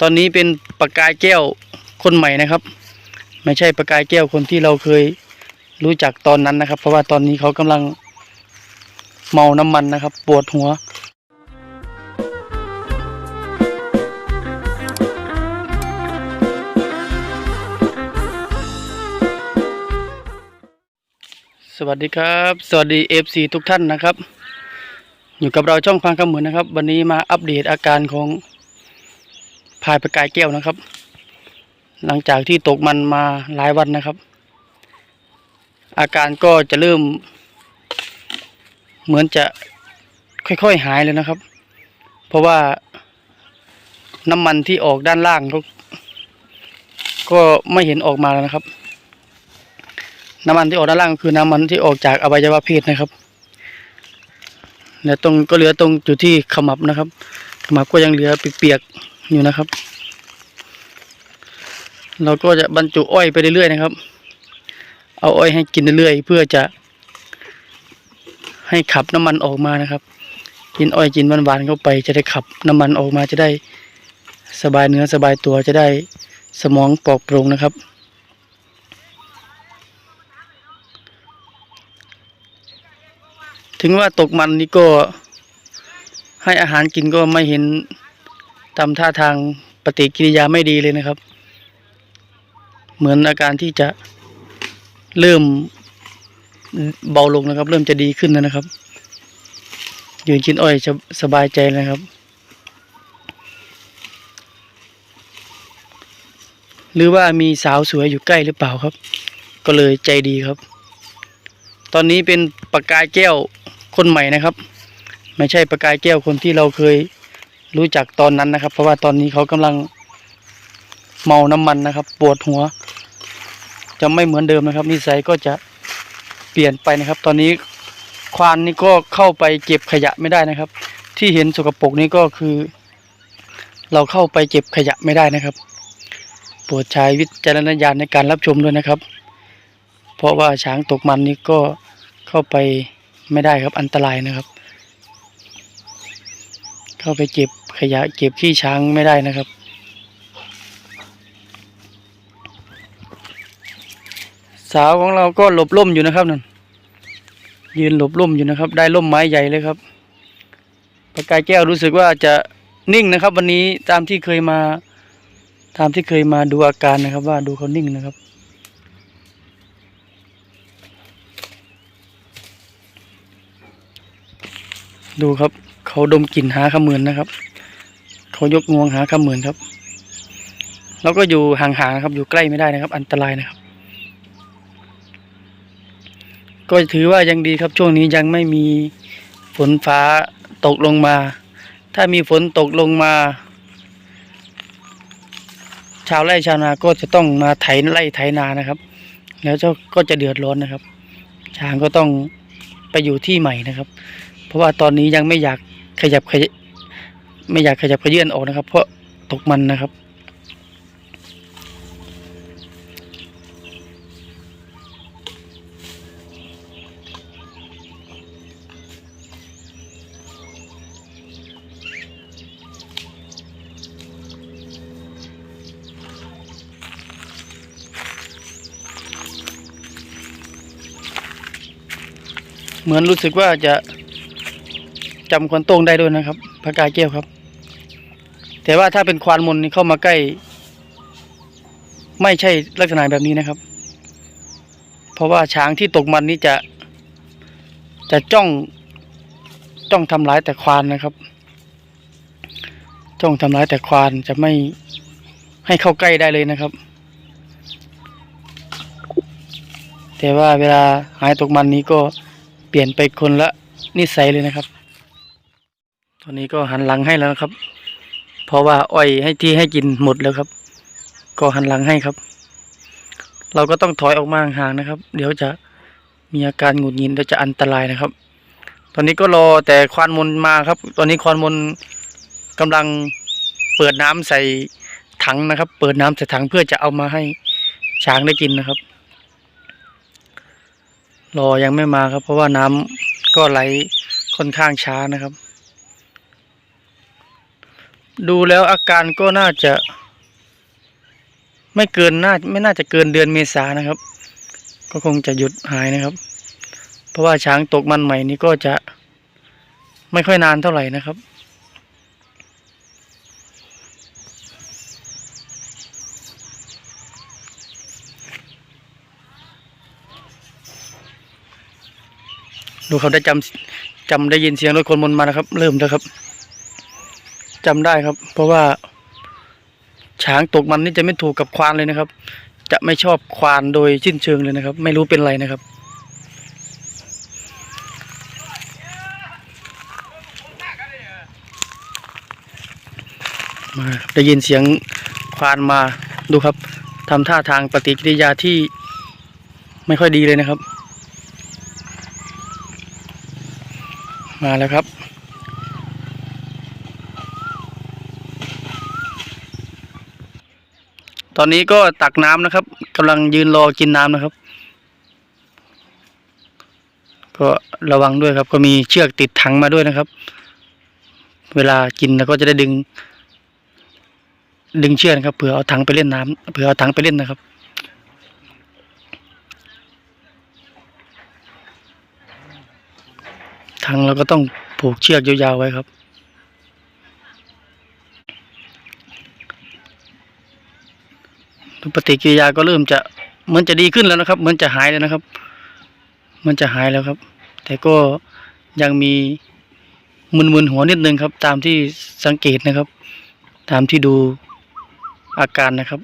ตอนนี้เป็นปากกายแก้วคนใหม่นะครับ ไม่ใช่ปากกายแก้วคนที่เราเคยรู้จักตอนนั้นนะครับ เพราะว่าตอนนี้เขากำลังเมาน้ำมันนะครับ ปวดหัวสวัสดีครับ สวัสดีเอฟซีทุกท่านนะครับ อยู่กับเราช่องพังคำเหมือนนะครับ วันนี้มาอัปเดตอาการของ พายประกายแก้วนะครับ หลังจากที่ตกมันมาหลายวันนะครับ อาการก็จะเริ่ม เหมือนจะค่อยๆหายเลยนะครับ เพราะว่าน้ำมันที่ออกด้านล่างก็ก็ไม่เห็นออกมาแล้วนะครับ น้ำมันที่ออกด้านล่างก็คือน้ำมันที่ออกจากอวัยวะเพศนะครับและตรงก็เหลือตรงจุดที่ขมับนะครับ ขมับก็ยังเหลือเปียกๆ อยู่นะครับ เราก็จะบรรจุอ้อยไปเรื่อยๆนะครับ เอาอ้อยให้กินเรื่อยๆเพื่อจะ ให้ขับน้ำมันออกมานะครับ กินอ้อยกินหวานๆเข้าไป จะได้ขับน้ำมันออกมาจะได้สบายเนื้อสบายตัวจะได้สมองปลอดโปร่งนะครับ ถึงว่าตกมันนี่ก็ให้อาหารกินก็ไม่เห็น ทำท่าทางปฏิกิริยาไม่ดีเลยนะครับ เหมือนอาการที่จะเริ่มเบาลงนะครับ เริ่มจะดีขึ้นแล้วนะครับ ยืนกินอ้อยจะสบายใจนะครับ หรือว่ามีสาวสวยอยู่ใกล้หรือเปล่าครับ ก็เลยใจดีครับ ตอนนี้เป็นปากกายแก้วคนใหม่นะครับ ไม่ใช่ปากกายแก้วคนที่เราเคย รู้จักตอนนั้นนะครับ เพราะว่าตอนนี้เขากำลังเมาน้ำมันนะครับ ปวดหัว จะไม่เหมือนเดิมนะครับ นิสัยก็จะเปลี่ยนไปนะครับ ตอนนี้ควานนี่ก็เข้าไปเก็บขยะไม่ได้นะครับ ที่เห็นสกปรกนี่ก็คือ เราเข้าไปเก็บขยะไม่ได้นะครับโปรดใช้วิจารณญาณในการรับชมด้วยนะครับ เพราะว่าช้างตกมันนี่ก็เข้าไปไม่ได้ครับอันตรายนะครับ เข้าไปเก็บขยะเก็บขี้ช้างไม่ได้นะครับ สาวของเราก็หลบร่มอยู่นะครับนั่นยืนหลบร่มอยู่นะครับ ได้ร่มไม้ใหญ่เลยครับปากกายแก้วรู้สึกว่าจะนิ่งนะครับ วันนี้ตามที่เคยมา ตามที่เคยมาดูอาการนะครับ ว่าดูเขานิ่งนะครับดูครับ เขาดมกลิ่นหาขมือนนะครับ เขายกงวงหาขมือนครับ แล้วก็อยู่ห่างๆครับ อยู่ใกล้ไม่ได้นะครับ อันตรายนะครับ ก็ถือว่ายังดีครับ ช่วงนี้ยังไม่มีฝนฟ้าตกลงมา ถ้ามีฝนตกลงมา ชาวไร่ชาวนาก็จะต้องมาไถไร่ไถนานะครับ แล้วเจ้าก็จะเดือดร้อนนะครับ ช้างก็ต้องไปอยู่ที่ใหม่นะครับ เพราะว่าตอนนี้ยังไม่อยาก ขยับขยไม่อยากขยับขยื่นออกนะครับ เพราะตกมันนะครับ เหมือนรู้สึกว่าจะ จำควันโต้งได้ด้วยนะครับพระกายแก้วครับ แต่ว่าถ้าเป็นควานมนนี่เข้ามาใกล้ ไม่ใช่ลักษณะแบบนี้นะครับ เพราะว่าช้างที่ตกมันนี่จะ จะจ้อง จ้องทำร้ายแต่ควานนะครับ จ้องทำร้ายแต่ควานจะไม่ให้เข้าใกล้ได้เลยนะครับ แต่ว่าเวลาหายตกมันนี้ก็เปลี่ยนไปคนละนิสัยเลยนะครับ ตอนนี้ก็หันหลังให้แล้วนะครับ เพราะว่าอ้อยให้ที่ให้กินหมดแล้วครับ ก็หันหลังให้ครับ เราก็ต้องถอยออกมาห่างนะครับ เดี๋ยวจะมีอาการหงุดหงิดแล้วจะอันตรายนะครับ ตอนนี้ก็รอแต่ควานมนมาครับ ตอนนี้ควานมนกำลังเปิดน้ำใส่ถังนะครับ เปิดน้ำใส่ถังเพื่อจะเอามาให้ช้างได้กินนะครับ รอยังไม่มาครับ เพราะว่าน้ำก็ไหลค่อนข้างช้านะครับ ดูแล้วอาการก็น่าจะ ไม่เกินน่าไม่น่าจะเกินเดือนเมษานะครับ ก็คงจะหยุดหายนะครับ เพราะว่าช้างตกมันใหม่นี้ก็จะไม่ค่อยนานเท่าไหร่นะครับดูเขาได้จำจำได้ยินเสียงรถคนบนมานะครับ เริ่มแล้วครับ จำได้ครับ เพราะว่า ช้างตกมันนี่จะไม่ถูกกับควานเลยนะครับ จะไม่ชอบควานโดยสิ้นเชิงเลยนะครับ ไม่รู้เป็นไรนะครับ มาได้ยินเสียงควานมาดูครับทำท่าทางปฏิกิริยาที่ไม่ค่อยดีเลยนะครับ มาแล้วครับ ตอนนี้ก็ตักน้ำนะครับกำลังยืนรอกินน้ำนะครับ ก็ระวังด้วยครับ ก็มีเชือกติดถังมาด้วยนะครับ เวลากินแล้วก็จะได้ดึง ดึงเชือกนะครับเผื่อเอาถังไปเล่นน้ำเผื่อเอาถังไปเล่นนะครับถังเราก็ต้องผูกเชือกยาวๆไว้ครับ ปฏิกิริยาก็เริ่มจะเหมือนจะดีขึ้นแล้วนะครับ เหมือนจะหายแล้วนะครับเหมันจะหายแล้วครับ แต่ก็ยังมีมึนๆหัวนิดนึงครับ ตามที่สังเกตนะครับ ตามที่ดูอาการนะครับ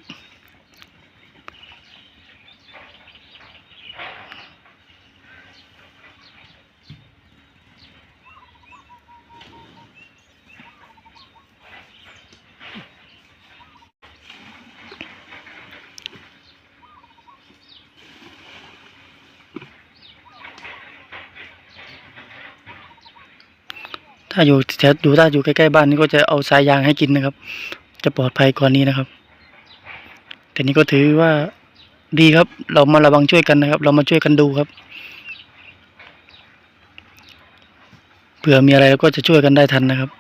ถ้าอยู่แถวอยู่ถ้าอยู่ใกล้ๆบ้านนี่ก็จะเอาสายยางให้กินนะครับ จะปลอดภัยกว่านี้นะครับ แต่นี้ก็ถือว่าดีครับ เรามาระวังช่วยกันนะครับ เรามาช่วยกันดูครับเผื่อมีอะไรเราก็จะช่วยกันได้ทันนะครับ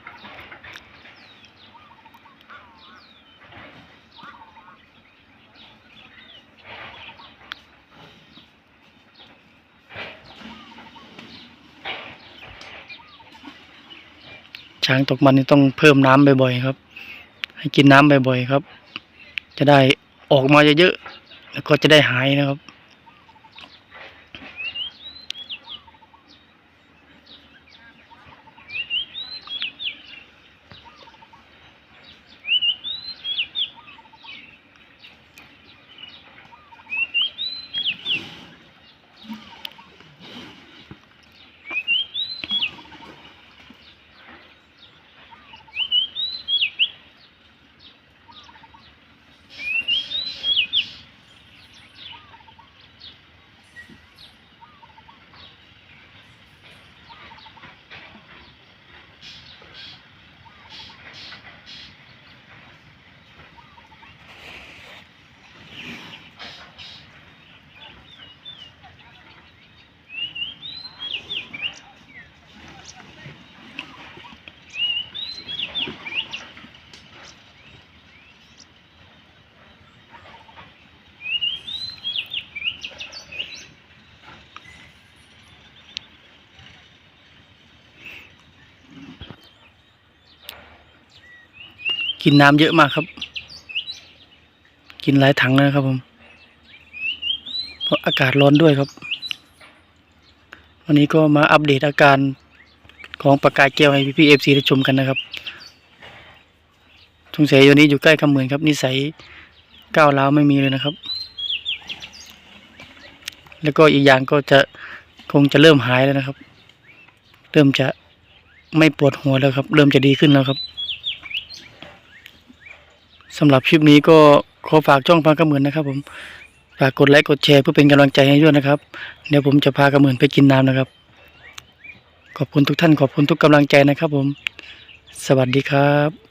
ช้างตกมันนี่ต้องเพิ่มน้ำบ่อยๆครับ ให้กินน้ำบ่อยๆครับ จะได้ออกมาเยอะๆแล้วก็จะได้หายนะครับ กินน้ำเยอะมากครับ กินหลายถังเลยนะครับผม เพราะอากาศร้อนด้วยครับ วันนี้ก็มาอัปเดตอาการของปากกายแก้วให้พี่ๆเอฟซีได้ชมกันนะครับสงสัยวันนี้อยู่ใกล้คำเหมือนครับนิสัยก้าวร้าวไม่มีเลยนะครับ แล้วก็อีกอย่างก็จะคงจะเริ่มหายแล้วนะครับ เริ่มจะไม่ปวดหัวแล้วครับ เริ่มจะดีขึ้นแล้วครับ สำหรับคลิปนี้ก็ขอฝากช่องพังกระเหมือนนะครับ ผมฝากกดไลค์กดแชร์เพื่อเป็นกำลังใจให้ด้วยนะครับ เดี๋ยวผมจะพากระเหมือนไปกินน้ำนะครับ ขอบคุณทุกท่านขอบคุณทุกกำลังใจนะครับ ผม สวัสดีครับ